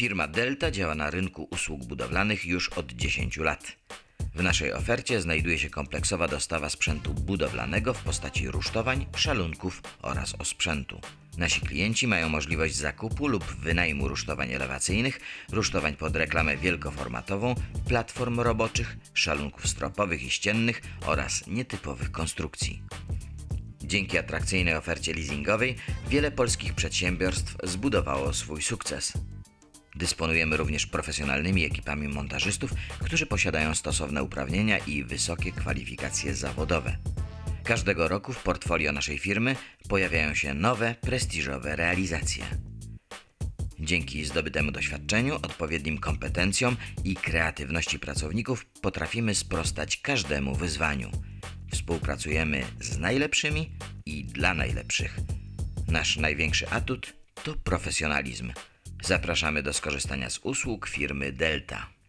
Firma Delta działa na rynku usług budowlanych już od 10 lat. W naszej ofercie znajduje się kompleksowa dostawa sprzętu budowlanego w postaci rusztowań, szalunków oraz osprzętu. Nasi klienci mają możliwość zakupu lub wynajmu rusztowań elewacyjnych, rusztowań pod reklamę wielkoformatową, platform roboczych, szalunków stropowych i ściennych oraz nietypowych konstrukcji. Dzięki atrakcyjnej ofercie leasingowej wiele polskich przedsiębiorstw zbudowało swój sukces. Dysponujemy również profesjonalnymi ekipami montażystów, którzy posiadają stosowne uprawnienia i wysokie kwalifikacje zawodowe. Każdego roku w portfolio naszej firmy pojawiają się nowe, prestiżowe realizacje. Dzięki zdobytemu doświadczeniu, odpowiednim kompetencjom i kreatywności pracowników potrafimy sprostać każdemu wyzwaniu. Współpracujemy z najlepszymi i dla najlepszych. Nasz największy atut to profesjonalizm. Zapraszamy do skorzystania z usług firmy Delta.